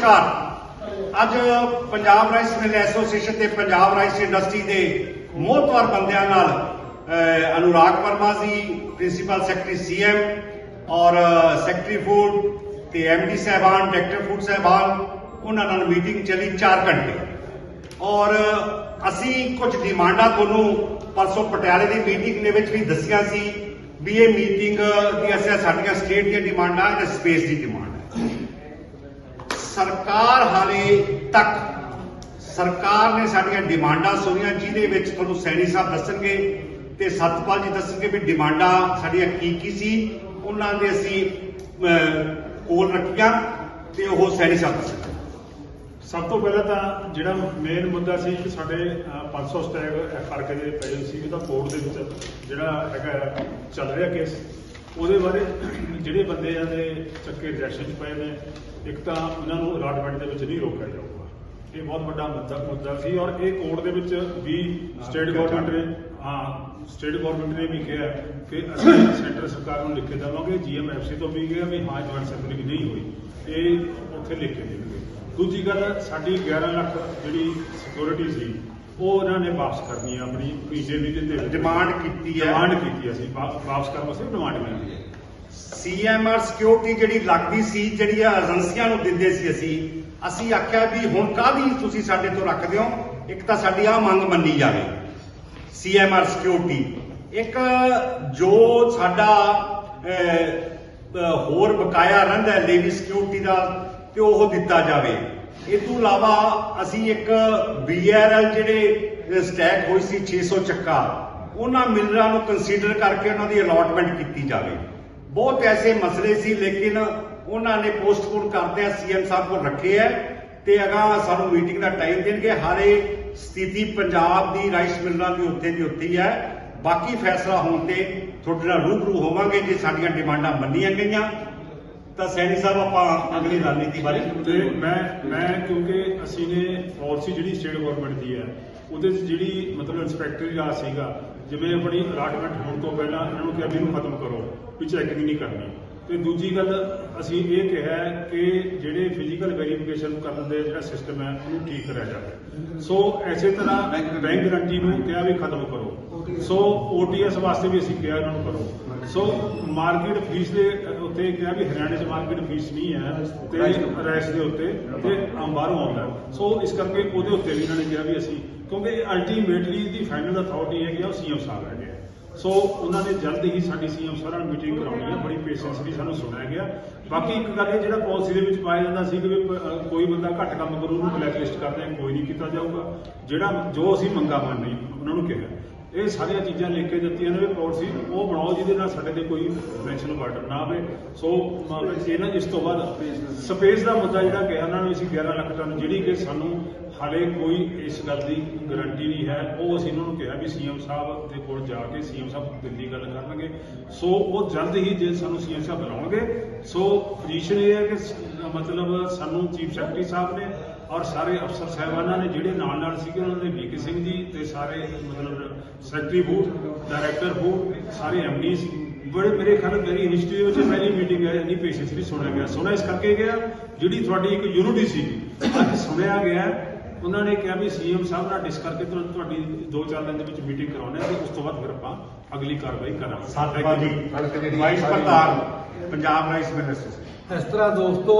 ਨਮਸਕਾਰ। ਅੱਜ ਪੰਜਾਬ ਰਾਈਸ ਮਿਲ ਐਸੋਸੀਏਸ਼ਨ ਤੇ ਪੰਜਾਬ ਰਾਈਸ ਇੰਡਸਟਰੀ ਦੇ ਮੋਹਤਵਾਰ ਬੰਦਿਆਂ ਨਾਲ Anurag Verma ji, principal secretary CM ਔਰ ਸੈਕਟਰੀ ਫੂਡ ਤੇ ਐਮਡੀ ਸਾਹਿਬਾਨ, ਡਾਇਰੈਕਟਰ ਫੂਡ ਸਾਹਿਬਾਨ, ਉਹਨਾਂ ਨਾਲ ਮੀਟਿੰਗ ਚੱਲੀ 4 ਘੰਟੇ। ਔਰ, ਅਸੀਂ ਕੁਝ ਡਿਮਾਂਡਾਂ ਤੁਹਾਨੂੰ ਪਰਸੋਂ ਪਟਿਆਲੇ ਦੀ ਮੀਟਿੰਗ ਦੇ ਵਿੱਚ ਵੀ ਦੱਸੀਆਂ ਸੀ ਵੀ ਇਹ ਮੀਟਿੰਗ ਦੀ ਅਸੀਂ ਸਾਡੀਆਂ ਸਟੇਟ ਦੀਆਂ ਡਿਮਾਂਡਾਂ ਤੇ ਸਪੇਸ ਦੀ ਡਿਮਾਂਡ ਹੈ। ਸਰਕਾਰ ਹਾਲੇ ਤੱਕ ਸਰਕਾਰ ਨੇ ਸਾਡੀਆਂ ਡਿਮਾਂਡਾਂ ਸੁਣੀਆਂ ਜਿਹਦੇ ਵਿੱਚ ਤੁਹਾਨੂੰ ਸੈਣੀ ਸਾਹਿਬ ਦੱਸਣਗੇ ਤੇ ਸਤਪਾਲ ਜੀ ਦੱਸਣਗੇ ਵੀ ਡਿਮਾਂਡਾਂ ਸਾਡੀਆਂ ਕੀ ਕੀ ਸੀ ਉਹਨਾਂ ਦੇ ਅਸੀਂ ਕੋਲ ਰੱਖੀਆਂ ਤੇ ਉਹ ਸੈਣੀ ਸਾਹਿਬ ਦੱਸਣਗੇ। ਸਭ ਤੋਂ ਪਹਿਲਾਂ ਤਾਂ ਜਿਹੜਾ ਮੇਨ ਮੁੱਦਾ ਸੀ ਕਿ ਸਾਡੇ ਅਹ, 500 ਸਟੈਗ ਐਫਆਰਕੇ ਦੇ ਪਏ ਸੀ ਉਹਦਾ ਕੋਰਟ ਦੇ ਵਿੱਚ ਜਿਹੜਾ ਹੈਗਾ ਚੱਲ ਰਿਹਾ ਕੇਸ ਉਹਦੇ ਬਾਰੇ ਜਿਹੜੇ ਬੰਦੇ ਆ ਦੇ ਚੱਕੇ ਰਿਜੈਕਸ਼ਨ ਚ ਪਏ ਨੇ, ਇੱਕ ਤਾਂ ਉਹਨਾਂ ਨੂੰ ਅਲਾਟਮੈਂਟ ਦੇ ਵਿੱਚ ਨਹੀਂ ਰੋਕਿਆ ਜਾਊਗਾ। ਇਹ ਬਹੁਤ ਵੱਡਾ ਮੁੱਦਾ ਮੁੱਦਾ ਸੀ ਔਰ ਇਹ ਕੋਰਟ ਦੇ ਵਿੱਚ ਵੀ ਸਟੇਟ ਗਵਰਨਮੈਂਟ ਨੇ, ਹਾਂ, ਸਟੇਟ ਗਵਰਨਮੈਂਟ ਨੇ ਵੀ ਕਿਹਾ ਕਿ ਅਸੀਂ ਸੈਂਟਰ ਸਰਕਾਰ ਨੂੰ ਲਿਖ ਕੇ ਦੇਵਾਂਗੇ ਜੀਐਮਐਫਸੀ ਤੋਂ ਵੀ ਕਿਹਾ ਵੀ ਹਾਂ, ਜੁਆਇੰਟ ਸੈਕਟਰੀ ਨਹੀਂ ਹੋਈ। ਇਹ ਉੱਥੇ ਲਿਖ ਕੇ ਦੇਣਗੇ। ਦੂਜੀ ਗੱਲ, ਸਾਡੀ 11 ਲੱਖ ਜਿਹੜੀ ਸਿਕਿਉਰਿਟੀ ਸੀ ਉਹ ਉਹਨਾਂ ਨੇ ਵਾਪਸ ਕਰਨੀ ਆ ਆਪਣੀ ਪੀਜੇਬੀ ਦੇ ਤੇ ਡਿਮਾਂਡ ਕੀਤੀ ਹੈ ਡਿਮਾਂਡ ਕੀਤੀ ਅਸੀਂ। ਵਾ- ਵਾਪਸ ਕਰਨ ਵਾਸਤੇ ਡਿਮਾਂਡ ਕੀਤੀ ਹੈ ਸੀਐਮਆਰ ਸਿਕਿਉਰਿਟੀ ਜਿਹੜੀ ਲੱਗਦੀ ਸੀ ਜਿਹੜੀ ਏਜੰਸੀਆਂ ਨੂੰ ਦਿੰਦੇ ਸੀ ਅਸੀਂ ਅਸੀਂ ਆਖਿਆ ਵੀ ਹੁਣ ਕਾਹਦੀ ਤੁਸੀਂ ਸਾਡੇ ਤੋਂ ਰੱਖਦੇ ਹੋ? ਇੱਕ ਤਾਂ ਸਾਡੀ ਆ ਮੰਗ ਮੰਨੀ ਜਾਵੇ। ਸੀਐਮਆਰ ਸਿਕਿਉਰਿਟੀ ਇੱਕ ਜੋ ਸਾਡਾ ਅਹ, ਅਹ, ਹੋਰ ਬਕਾਇਆ ਰਹਿੰਦਾ ਲੇਡੀ ਸਿਕਿਉਰਿਟੀ ਦਾ ਤੇ ਉਹ ਦਿੱਤਾ ਜਾਵੇ। ਇਹ ਤੋਂ ਇਲਾਵਾ ਅਸੀਂ ਇੱਕ ਬੀਆਰਐਲ ਜਿਹੜੇ ਸਟੈਕ ਹੋਈ ਸੀ 600 ਚੱਕਾ, ਉਹਨਾਂ ਮਿਲਰਾਂ ਨੂੰ ਕੰਸੀਡਰ ਕਰਕੇ ਉਹਨਾਂ ਦੀ ਅਲਾਟਮੈਂਟ ਕੀਤੀ ਜਾਵੇ। ਬਹੁਤ ਐਸੇ ਮਸਲੇ ਸੀ, ਲੇਕਿਨ ਉਹਨਾਂ ਨੇ ਪੋਸਟਪੋਨ ਕਰਦੇ ਆ ਸੀਐਮ ਸਾਹਿਬ ਕੋਲ ਰੱਖੇ ਹੈ ਤੇ ਅਗਾ ਸਾਨੂੰ ਮੀਟਿੰਗ ਦਾ ਟਾਈਮ ਦੇਣਗੇ। ਹਾਰੇ ਸਥਿਤੀ ਪੰਜਾਬ ਦੀ ਰਾਈਸ ਮਿਲਰਾਂ ਦੀ ਉੱਥੇ ਦੀ ਉੱਥੇ ਹੈ। ਬਾਕੀ ਫੈਸਲਾ ਹੋਣ ਤੇ ਤੁਹਾਡੇ ਨਾਲ ਰੂਬਰੂ ਹੋਵਾਂਗੇ ਜੇ ਸਾਡੀਆਂ ਡਿਮਾਂਡਾਂ ਮੰਨੀਆਂ ਗਈਆਂ। ਤਾਂ ਸੈਣੀ ਸਾਹਿਬ ਆਪਾਂ ਅਗਲੀ ਰਣਨੀਤੀ ਬਾਰੇ ਤੇ ਮੈਂ ਮੈਂ ਕਿਉਂਕਿ ਅਸੀਂ ਨੇ ਪਾਲਿਸੀ ਜਿਹੜੀ ਸਟੇਟ ਗਵਰਨਮੈਂਟ ਦੀ ਹੈ ਉਹਦੇ 'ਚ ਜਿਹੜੀ ਮਤਲਬ ਇਨਸਪੈਕਟਰੀ ਰਾਜ ਸੀਗਾ ਜਿਵੇਂ ਆਪਣੀ ਅਲਾਟਮੈਂਟ ਹੋਣ ਤੋਂ ਪਹਿਲਾਂ ਇਹਨਾਂ ਨੂੰ ਕਿਹਾ ਵੀ ਇਹਨੂੰ ਖਤਮ ਕਰੋ ਵੀ ਚੈਕਿੰਗ ਨਹੀਂ ਕਰਨੀ। ਤੇ ਦੂਜੀ ਗੱਲ ਅਸੀਂ ਇਹ ਕਿਹਾ ਕਿ ਜਿਹੜੇ ਫਿਜ਼ੀਕਲ ਵੈਰੀਫਿਕੇਸ਼ਨ ਕਰਨ ਦੇ ਜਿਹੜਾ ਸਿਸਟਮ ਹੈ ਉਹਨੂੰ ਠੀਕ ਕਰਿਆ ਜਾਵੇ। ਸੋ ਐਸੇ ਤਰ੍ਹਾਂ ਬੈਂਕ ਗਰੰਟੀ ਨੂੰ ਕਿਹਾ ਵੀ ਖਤਮ ਕਰੋ। ਸੋ ਓਟੀਐਸ ਵਾਸਤੇ ਵੀ ਅਸੀਂ ਕਿਹਾ ਇਹਨਾਂ ਨੂੰ ਕਰੋ। ਸੋ ਮਾਰਕੀਟ ਫੀਸ ਦੇ ਉੱਤੇ ਕਿਹਾ ਵੀ ਹਰਿਆਣੇ 'ਚ ਮਾਰਕੀਟ ਫੀਸ ਨਹੀਂ ਹੈ ਤੇ ਰੈਸ ਦੇ ਉੱਤੇ ਤੇ ਬਾਹਰੋਂ ਆਉਂਦਾ। ਸੋ ਇਸ ਕਰਕੇ ਉਹਦੇ ਉੱਤੇ ਵੀ ਇਹਨਾਂ ਨੇ ਕਿਹਾ ਵੀ ਅਸੀਂ ਕਿਉਂਕਿ ਅਲਟੀਮੇਟਲੀ ਦੀ ਫਾਈਨਲ ਅਥਾਰਟੀ ਹੈਗੀ ਆ ਉਹ ਸੀਐਮ ਸਾਹਿਬ ਹੈਗੇ। ਸੋ ਉਹਨਾਂ ਨੇ ਜਲਦ ਹੀ ਸਾਡੀ ਸੀਐਮ ਸਾਹਿਬ ਨਾਲ ਮੀਟਿੰਗ ਕਰਾਉਣੀ ਹੈ ਬੜੀ ਪੇਸ਼ੈਂਸਲੀ ਸਾਨੂੰ ਸੁਣਿਆ ਗਿਆ ਬਾਕੀ ਇੱਕ ਗੱਲ ਇਹ ਜਿਹੜਾ ਪਾਲਿਸੀ ਦੇ ਵਿੱਚ ਪਾਇਆ ਜਾਂਦਾ ਸੀ ਕਿ ਕੋਈ ਬੰਦਾ ਘੱਟ ਕੰਮ ਕਰੂ ਉਹਨੂੰ ਬਲੈਕ ਲਿਸਟ ਕਰਦੇ ਆ ਕੋਈ ਨਹੀਂ ਕੀਤਾ ਜਾਊਗਾ ਜਿਹੜਾ ਜੋ ਅਸੀਂ ਮੰਗਾ ਮੰਨੀ ਉਹਨਾਂ ਨੂੰ ਕਿਹਾ ਇਹ ਸਾਰੀਆਂ ਚੀਜ਼ਾਂ ਲਿਖ ਕੇ ਦਿੱਤੀਆਂ ਨੇ ਵੀ ਪਾਲਿਸੀ ਉਹ ਬਣਾਓ ਜਿਹਦੇ ਨਾਲ ਸਾਡੇ ਤੇ ਕੋਈ ਪੈਨਸ਼ਨ ਬਰਡਨ ਨਾ ਆਵੇ। ਸੋ ਇਹਨਾਂ ਇਸ ਤੋਂ ਬਾਅਦ ਸਪੇਸ ਦਾ ਮੁੱਦਾ। ਜਿਹੜਾ ਕਿਹਾ ਉਹਨਾਂ ਨੂੰ ਅਸੀਂ 11 ਲੱਖ ਟਨ ਜਿਹੜੀ ਕਿ ਸਾਨੂੰ ਹਾਲੇ ਕੋਈ ਇਸ ਗੱਲ ਦੀ ਗਾਰੰਟੀ ਨਹੀਂ ਹੈ। ਉਹ ਅਸੀਂ ਉਹਨਾਂ ਨੂੰ ਕਿਹਾ ਵੀ ਸੀਐਮ ਸਾਹਿਬ ਦੇ ਕੋਲ ਜਾ ਕੇ ਸੀਐਮ ਸਾਹਿਬ ਦਿੱਲੀ ਗੱਲ ਕਰਨਗੇ। ਸੋ ਉਹ ਜਲਦ ਹੀ ਜੇ ਸਾਨੂੰ ਸੀਐਮ ਸਾਹਿਬ ਬੁਲਾਉਣਗੇ। ਸੋ ਪੋਜੀਸ਼ਨ ਇਹ ਹੈ ਕਿ ਸ- ਮਤਲਬ ਸਾਨੂੰ ਚੀਫ ਸੈਕਟਰੀ ਸਾਹਿਬ ਨੇ ਔਰ ਸਾਰੇ ਅਫਸਰ ਸਾਹਿਬਾਨਾਂ ਨੇ ਜਿਹੜੇ ਨਾਲ ਨਾਲ ਸੀਗੇ ਉਹਨਾਂ ਦੇ ਵੀਕੇ ਸਿੰਘ ਜੀ ਤੇ ਸਾਰੇ ਮਤਲਬ ਸੈਕਟਰੀ ਬੂਥ ਡਾਇਰੈਕਟਰ ਬੂਥ ਸਾਰੇ ਐਮਡੀਸ ਬੜੇ ਮੇਰੇ ਖਿਆਲ ਮੇਰੀ ਹਿਸਟਰੀ ਵਿੱਚ ਪਹਿਲੀ ਮੀਟਿੰਗ ਹੈ ਇੰਨੀ ਪੇਸ਼ੈਂਸਲੀ ਸੁਣਿਆ ਗਿਆ। ਸੁਣਿਆ ਇਸ ਕਰਕੇ ਗਿਆ ਜਿਹੜੀ ਤੁਹਾਡੀ ਇੱਕ ਯੂਨਿਟੀ ਸੀ ਅੱਜ ਸੁਣਿਆ ਗਿਆ ਉਹਨਾਂ ਨੇ ਕਿਹਾ ਵੀ ਸੀਐਮ ਸਾਹਿਬ ਨਾਲ ਡਿਸ ਕਰਕੇ ਤੁਰੰਤ ਤੁਹਾਡੀ 2-4 ਦਿਨ ਦੇ ਵਿੱਚ ਮੀਟਿੰਗ ਕਰਾਉਣਾ ਤੇ ਉਸ ਤੋਂ ਬਾਅਦ ਫਿਰ ਆਪਾਂ ਅਗਲੀ ਕਾਰਵਾਈ ਕਰਾਂਗੇ। ਸਤਪਾਲ ਜੀ ਵਾਈਸ ਪ੍ਰਧਾਨ ਪੰਜਾਬ ਰਾਈਸ ਐਸੋਸੀਏਸ਼ਨ ਇਸ ਤਰ੍ਹਾਂ ਦੋਸਤੋ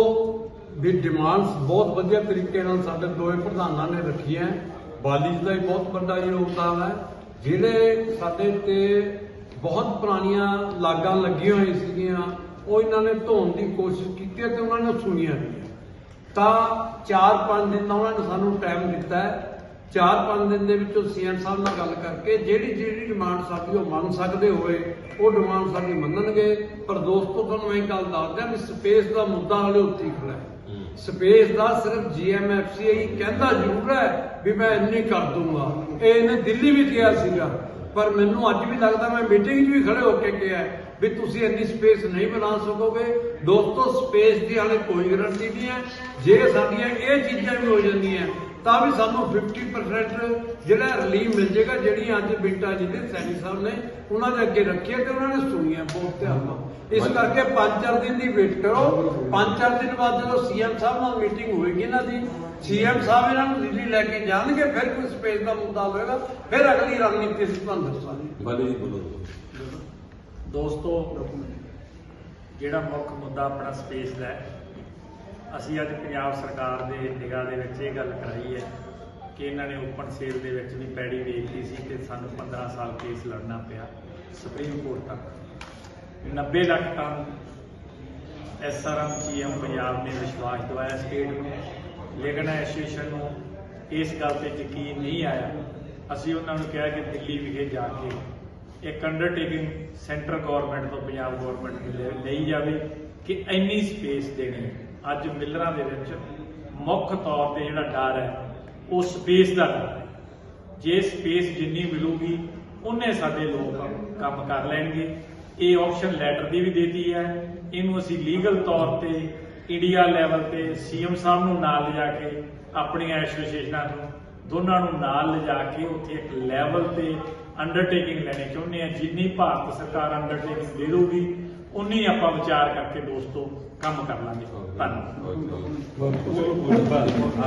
ਵੀ ਡਿਮਾਂਡਸ ਬਹੁਤ ਵਧੀਆ ਤਰੀਕੇ ਨਾਲ ਸਾਡੇ ਦੋਵੇਂ ਪ੍ਰਧਾਨਾਂ ਨੇ ਰੱਖੀਆਂ ਬਾਲੀ ਜੀ ਦਾ ਵੀ ਬਹੁਤ ਵੱਡਾ ਯੋਗਦਾਨ ਹੈ। ਜਿਹੜੇ ਸਾਡੇ ਤੇ ਬਹੁਤ ਪੁਰਾਣੀਆਂ ਲਾਗਾਂ ਲੱਗੀਆਂ ਹੋਈਆਂ ਸੀਗੀਆਂ, ਉਹ ਇਹਨਾਂ ਨੇ ਧੋਣ ਦੀ ਕੋਸ਼ਿਸ਼ ਕੀਤੀ ਹੈ ਤੇ ਉਹਨਾਂ ਨੇ ਸੁਣੀਆਂ ਵੀ ਤਾਂ 4-5 ਦਿਨ ਦਾ ਉਹਨਾਂ ਨੇ ਸਾਨੂੰ ਟਾਈਮ ਦਿੱਤਾ ਹੈ। 4-5 ਦਿਨ ਦੇ ਵਿੱਚ ਉਹ ਸੀਐਮ ਸਾਹਿਬ ਨਾਲ ਗੱਲ ਕਰਕੇ ਜਿਹੜੀ ਜਿਹੜੀ ਡਿਮਾਂਡ ਸਾਡੀ ਉਹ ਮੰਨ ਸਕਦੇ ਹੋਏ, ਉਹ ਡਿਮਾਂਡ ਸਾਡੀ ਮੰਨਣਗੇ। ਪਰ ਦੋਸਤੋ, ਤੁਹਾਨੂੰ ਇਹ ਗੱਲ ਦੱਸਦਾ ਵੀ ਸਪੇਸ ਦਾ ਮੁੱਦਾ ਹਾਲੇ ਉੱਥੇ ਖੜਾ ਸਪੇਸ ਦਾ ਸਿਰਫ ਜੀਐਮਐਫਸੀਆਈ ਕਹਿੰਦਾ ਜ਼ਰੂਰ ਹੈ ਵੀ ਮੈਂ ਇੰਨੀ ਕਰ ਦੂੰਗਾ ਇਹ ਇਹਨੇ ਦਿੱਲੀ ਵੀ ਕਿਹਾ ਸੀਗਾ। ਪਰ ਮੈਨੂੰ ਅੱਜ ਵੀ ਲੱਗਦਾ ਮੈਂ ਮੀਟਿੰਗ 'ਚ ਵੀ ਖੜੇ ਹੋ ਕੇ ਕਿਹਾ ਵੀ ਤੁਸੀਂ ਇੰਨੀ ਸਪੇਸ ਨਹੀਂ ਬਣਾ ਸਕੋਗੇ। ਦੋਸਤੋ ਸਪੇਸ ਦੀ ਹਾਲੇ ਕੋਈ ਗਰੰਟੀ ਨਹੀਂ ਹੈ। ਜੇ ਸਾਡੀਆਂ ਇਹ ਚੀਜ਼ਾਂ ਵੀ ਹੋ ਜਾਂਦੀਆਂ ਤਾਂ ਵੀ ਸਾਨੂੰ 50% ਜਿਹੜਾ ਰਿਲੀਵ ਮਿਲ ਜਾਏਗਾ ਜਿਹੜੀ ਅੱਜ ਬਿੰਟਾ ਜੀ ਦੇ ਸੈਣੀ ਸਾਹਿਬ ਨੇ ਉਹਨਾਂ ਦੇ ਅੱਗੇ ਰੱਖੀ ਹੈ ਤੇ ਉਹਨਾਂ ਨੇ ਸੁਣੀਆਂ ਬਹੁਤ ਧਿਆਨ ਨਾਲ। ਇਸ ਕਰਕੇ 5-4 ਦਿਨ ਦੀ ਵੇਟ ਕਰੋ। 5-4 ਦਿਨ ਬਾਅਦ ਜਦੋਂ ਸੀਐਮ ਸਾਹਿਬ ਨਾਲ ਮੀਟਿੰਗ ਹੋਏਗੀ ਇਹਨਾਂ ਦੀ ਸੀਐਮ ਸਾਹਿਬ ਇਹਨਾਂ ਨੂੰ ਦਿੱਲੀ ਲੈ ਕੇ ਜਾਣਗੇ ਫਿਰ ਕੋਈ ਸਪੇਸ ਦਾ ਮੁੱਦਾ ਹੋਏਗਾ ਫਿਰ ਅਗਲੀ ਰਣਨੀਤੀ ਅਸੀਂ ਤੁਹਾਨੂੰ ਦੱਸਾਂਗੇ। ਬਾਲੀ ਜੀ ਬੋਲੋ। ਦੋਸਤੋ ਜਿਹੜਾ ਮੁੱਖ ਮੁੱਦਾ ਆਪਣਾ ਸਪੇਸ ਦਾ ਹੈ ਅਸੀਂ ਅੱਜ ਪੰਜਾਬ ਸਰਕਾਰ ਦੇ ਨਿਗਾਹ ਦੇ ਵਿੱਚ ਇਹ ਗੱਲ ਕਰਾਈ ਹੈ ਕਿ ਇਹਨਾਂ ਨੇ ਓਪਨ ਸੇਲ ਦੇ ਵਿੱਚ ਵੀ ਪੈੜੀ ਵੇਚ ਲਈ ਸੀ ਤੇ ਸਾਨੂੰ 15 ਸਾਲ ਕੇਸ ਲੜਨਾ ਪਿਆ ਸੁਪਰੀਮ ਕੋਰਟ ਤੱਕ। 90 lakh ton SRM GM Punjab ਨੇ ਵਿਸ਼ਵਾਸ ਦਿਵਾਇਆ ਸਟੇਟ ਨੂੰ। ਲੇਕਿਨ ਐਸੋਸੀਏਸ਼ਨ ਨੂੰ ਇਸ ਗੱਲ ਤੇ ਯਕੀਨ ਨਹੀਂ ਆਇਆ। ਅਸੀਂ ਉਹਨਾਂ ਨੂੰ ਕਿਹਾ ਕਿ ਦਿੱਲੀ ਵਿਖੇ ਜਾ ਕੇ ਇੱਕ ਅੰਡਰਟੇਕਿੰਗ ਸੈਂਟਰ ਗਵਰਨਮੈਂਟ ਤੋਂ ਪੰਜਾਬ ਗਵਰਨਮੈਂਟ ਨੂੰ ਲਈ ਜਾਵੇ ਕਿ ਇੰਨੀ ਸਪੇਸ ਦੇਣੀ ਅੱਜ ਮਿਲਰਾਂ ਦੇ ਵਿੱਚ ਮੁੱਖ ਤੌਰ ਤੇ ਜਿਹੜਾ ਡਰ ਹੈ, ਉਹ ਸਪੇਸ ਦਾ ਡਰ ਹੈ। ਜੇ ਸਪੇਸ ਜਿੰਨੀ ਮਿਲੂਗੀ, ਉਹਨੇ ਸਾਡੇ ਲੋਕ ਕੰਮ ਕਰ ਲੈਣਗੇ। ਇਹ ਆਪਸ਼ਨ ਲੈਟਰ ਦੀ ਵੀ ਦੇਤੀ ਹੈ। ਇਹਨੂੰ ਅਸੀਂ ਲੀਗਲ ਤੌਰ ਤੇ ਇੰਡੀਆ ਲੈਵਲ ਤੇ ਸੀਐਮ ਸਾਹਿਬ ਨੂੰ ਨਾਲ ਲਿਜਾ ਕੇ, ਆਪਣੀਆਂ ਐਸੋਸੀਏਸ਼ਨਾਂ ਨੂੰ, ਦੋਨਾਂ ਨੂੰ ਨਾਲ ਲਿਜਾ ਕੇ ਉੱਥੇ ਇੱਕ ਲੈਵਲ ਤੇ ਅੰਡਰਟੇਕਿੰਗ ਲੈਣੀ ਚਾਹੁੰਦੇ ਆ ਜਿੰਨੀ ਭਾਰਤ ਸਰਕਾਰ ਅੰਡਰਟੇਕਿੰਗ ਦੇ ਦਊਗੀ ਉਨੀ ਆਪਾਂ ਵਿਚਾਰ ਕਰਕੇ ਦੋਸਤੋ ਕੰਮ ਕਰ ਲਾਂਗੇ। ਧੰਨਵਾਦ। ਓਕੇ